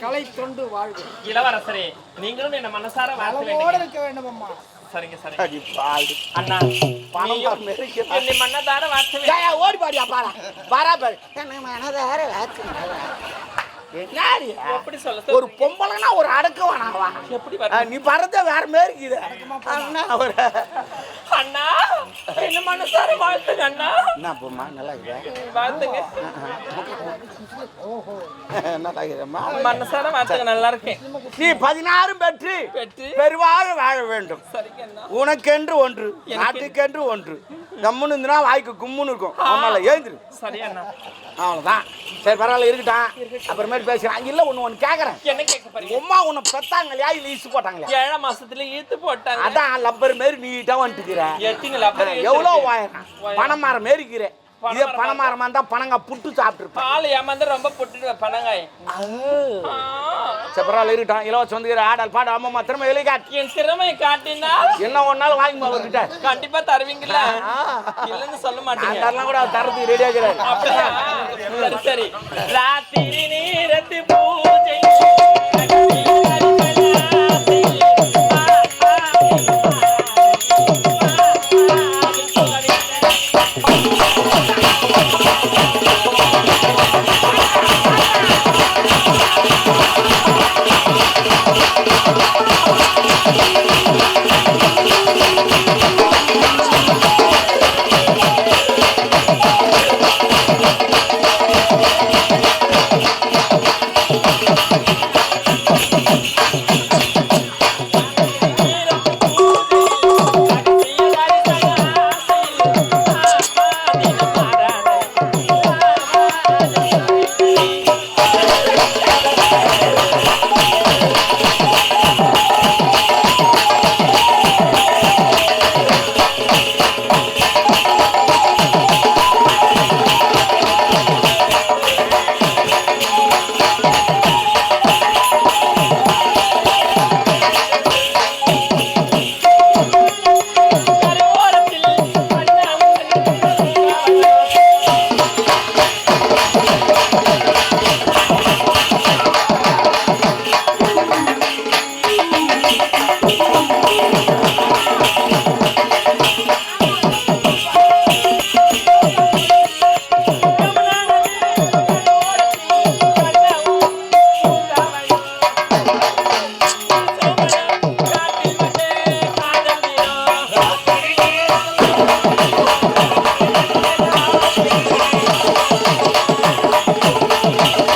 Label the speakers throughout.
Speaker 1: கலை தொண்டு வாழ்வு
Speaker 2: இளவரசரே நீங்களும் என்ன மனசார வாழ்த்து
Speaker 1: இருக்க வேண்டும் அம்மா
Speaker 2: சரிங்க
Speaker 3: பாவி.
Speaker 2: அண்ணா
Speaker 3: பணம்.
Speaker 2: என்னை மன்னதார வாழ்த்து
Speaker 3: ஓடி பாடியா பாரா பாரா பாரு என்ன மனதார வாத்துங்க. என்னடி?
Speaker 2: எப்படி சொல்ல
Speaker 3: ஒரு பொம்பளைனா ஒரு அடக்கவானாவா?
Speaker 2: எப்படி
Speaker 3: நீ பறந்த வேற மாதிரி இருக்குது. அண்ணா
Speaker 2: என்ன மனசார வாழ்த்துங்க அண்ணா?
Speaker 3: என்ன பொம்மா நல்லா இருக்குது
Speaker 2: வாழ்த்துங்க.
Speaker 3: நல்லா இருக்குதம்மா
Speaker 2: மனசார வாழ்த்துங்க நல்லா இருக்கேன்.
Speaker 3: நீ பதினாறும் பெற்று
Speaker 2: பெற்று.
Speaker 3: பெருவாக வாழ வேண்டும். உனக்கென்று ஒன்று நாட்டுக்கென்று ஒன்று. கம்முன்னு இருந்துனா வாய்க்கு கும்முன்னு இருக்கும். ஆமால ஏந்திரு.
Speaker 2: சரி அண்ணா.
Speaker 3: அவ்வளோதான் சரி பரவாயில்ல இருக்கட்டும். அப்புறமேட்டு பேசுகிறேன் இல்லை ஒன்று ஒன்று கேட்குறேன்
Speaker 2: என்ன கேட்க
Speaker 3: உம்மா உன்னை பெத்தாங்க இல்லையா இல்லை ஈசு போட்டாங்களா
Speaker 2: ஏழாம் மாசத்துல ஈத்து போட்டாங்க.
Speaker 3: அதான் லப்பர் மாரி நீட்டா வந்துட்டுக்கிற
Speaker 2: எட்டிங்களா
Speaker 3: எவ்வளோ வாயிரம் பணமரம் மாரிக்கிற இதே பணமரமா இருந்தா பணங்க புட்டு சாப்பிட்டுருப்பேன்.
Speaker 2: பால் ஏமாந்து ரொம்ப புட்டுடுவேன் பணங்காய்
Speaker 3: சரி பரவாயில்ல இருக்கட்டும் இலவசம் வந்துக்கிற ஆடல் பாடு அம்மா திரும்ப எழுதி காட்டு.
Speaker 2: என் திறமையை காட்டினா?
Speaker 3: என்ன ஒன்னாலும் வாங்கி அவர்கிட்ட.
Speaker 2: கண்டிப்பா தருவீங்களா இல்லைன்னு சொல்ல மாட்டீங்க.
Speaker 3: அதெல்லாம் கூட தரத்துக்கு ரெடி ஆகிறாரு
Speaker 2: அப்படியா? சரி சரி. ராத்திரி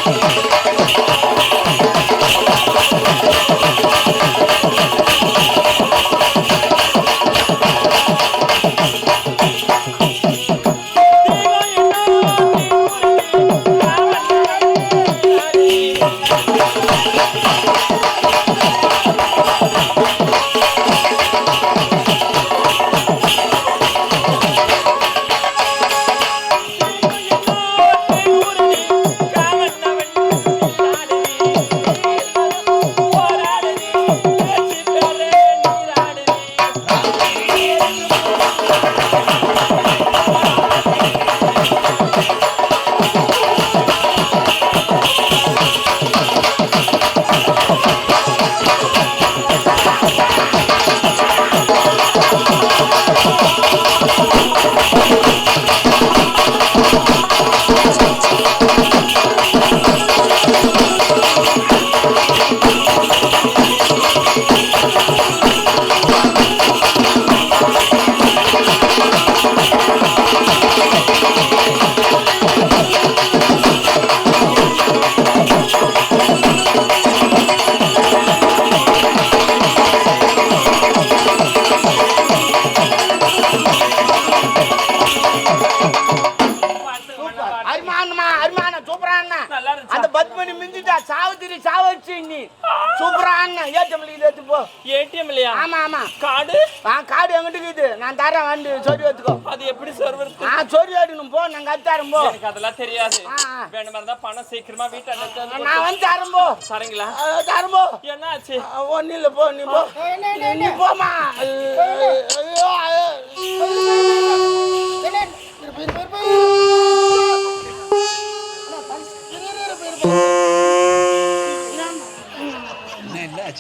Speaker 3: Hey, hey.
Speaker 2: கார்டு
Speaker 3: ஆ காடு எங்கிட்ட இருக்குது? நான் தரேன் வந்து சொல்லி எடுத்துக்கோ.
Speaker 2: அது எப்படி சர்வர்
Speaker 3: ஆ சொல்லி எடுக்கணும் போ நான் கத்து தரேன் போ.
Speaker 2: எனக்கு அதெல்லாம் தெரியாது. வேணுமா இருந்தா பணம் சீக்கிரமா வந்து
Speaker 3: நான் வந்து தரேன் போ. ஆ, தரேன் போ.
Speaker 2: என்ன ஆச்சு
Speaker 3: ஒன்னும் இல்லை போ நீ போ. நீ போமா ஐயோ,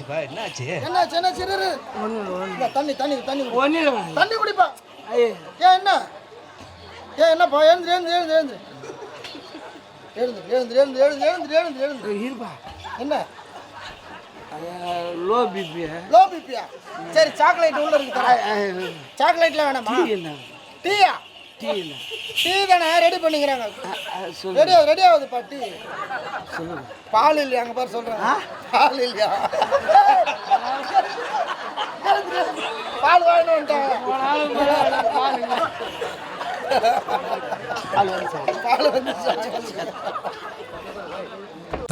Speaker 3: ஐயோ.
Speaker 4: என்ன என்ன ஆச்சுப்பா என்ன ஆச்சு
Speaker 1: என்னாச்சு என்ன சிறு தண்ணி தண்ணி தண்ணி குடி.
Speaker 3: ஒன்னும் இல்லை
Speaker 1: தண்ணி குடிப்பா. ஏன் என்ன? ஏன் என்னப்பா? எழுந்து எழுந்து எழுந்து எழுந்து. எழுந்து எழுந்து எழுந்து எழுந்து எழுந்து எழுந்து எழுந்து.
Speaker 3: இருப்பா.
Speaker 1: என்ன?
Speaker 3: Low BP.
Speaker 1: லோ பிபியா? சரி சாக்லேட் உள்ள இருக்கு சாக்லேட்லாம் வேணாமா? டீயா?
Speaker 3: டீ
Speaker 1: தானே ரெடி பண்ணிக்கிறாங்க.
Speaker 3: ரெடி
Speaker 1: ரெடி ஆகுது பா டீ
Speaker 3: சொல்லுங்க.
Speaker 1: பால் இல்லையாங்க பாரு சொல்கிறேன் பால் இல்லையா? பால் வாங்கணும்ட்டாங்க பால் வந்து பால் வந்து